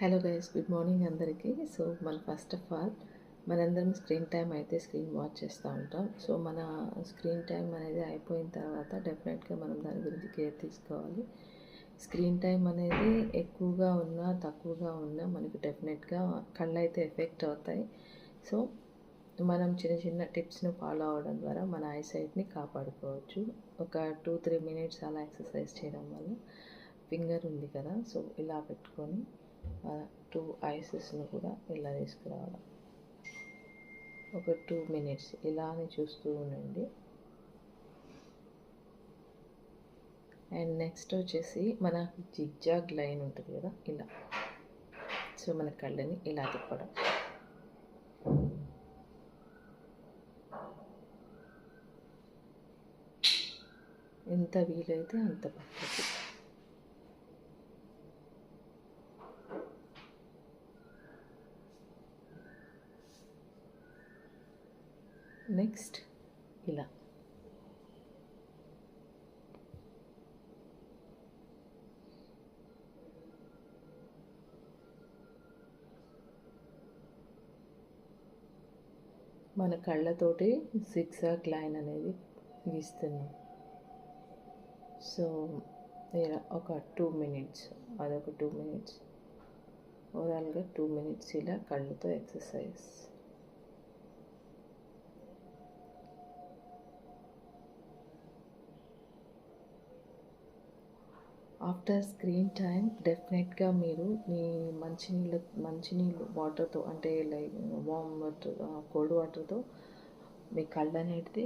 Hello guys good morning అందరికీ. So మన first of all మనందరం స్క్రీన్ టైం అయితే స్క్రీన్ వాచ్ చేస్తూ ఉంటాం. సో మన స్క్రీన్ టైం అనేది అయిపోయిన తర్వాత డెఫినెట్గా మనం దాని గురించి కేర్ తీసుకోవాలి. స్క్రీన్ టైం అనేది ఎక్కువగా ఉన్నా తక్కువగా ఉన్నా మనకు డెఫినెట్గా కళ్ళు అయితే ఎఫెక్ట్ అవుతాయి. సో మనం చిన్న చిన్న టిప్స్ను ఫాలో అవ్వడం ద్వారా మన ఐసైట్ని కాపాడుకోవచ్చు. ఒక టూ త్రీ మినిట్స్ అలా ఎక్సర్సైజ్ చేయడం వల్ల ఫింగర్ ఉంది కదా సో ఇలా పెట్టుకొని టూ ఐసెస్ను కూడా ఇలా తీసుకురావడం. ఒక టూ మినిట్స్ ఇలానే చూస్తూ ఉండండి. అండ్ నెక్స్ట్ వచ్చేసి మన జిగ్జాగ్ లైన్ ఉంటుంది కదా ఇలా. సో మన కళ్ళని ఇలా తిప్పడం. ఎంత వీలైతే అంత పక్కకి నెక్స్ట్ ఇలా. మన కళ్ళతోటి ఆక్ లైన్ అనేది గీస్తున్నాం. సో ఇలా ఒక టూ మినిట్స్ అదొక టూ మినిట్స్ ఓవరాల్గా టూ మినిట్స్ ఇలా కళ్ళతో ఎక్సర్సైజ్ ఆఫ్టర్ స్క్రీన్ టైం డెఫినెట్గా మీరు మీ మంచినీళ్ళ మంచినీళ్ళు వాటర్తో అంటే లైక్ వామ్ వాటర్ కోల్డ్ వాటర్తో మీ కళ్ళు అనేది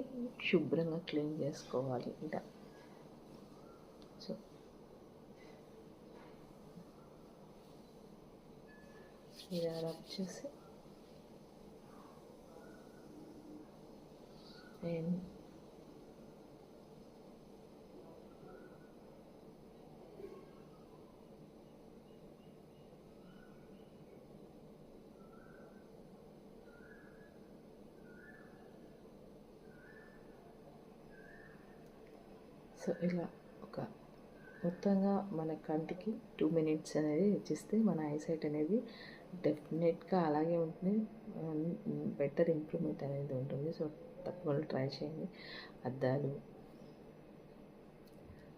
శుభ్రంగా క్లీన్ చేసుకోవాలి. ఇలా సో ఇలా రబ్ చేసి. అండ్ సో ఇలా ఒక మొత్తంగా మన కంటికి టూ మినిట్స్ అనేది ఇచ్చిస్తే మన ఐసైట్ అనేది డెఫినెట్గా అలాగే ఉంటుంది. బెటర్ ఇంప్రూవ్మెంట్ అనేది ఉంటుంది. సో తప్పకుండా ట్రై చేయండి. అద్దాలు.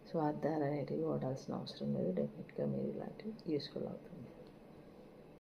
సో అద్దాలు అనేటివి వాడాల్సిన అవసరం లేదు. డెఫినెట్గా మీరు ఇలాంటివి యూస్ఫుల్ అవుతుంది.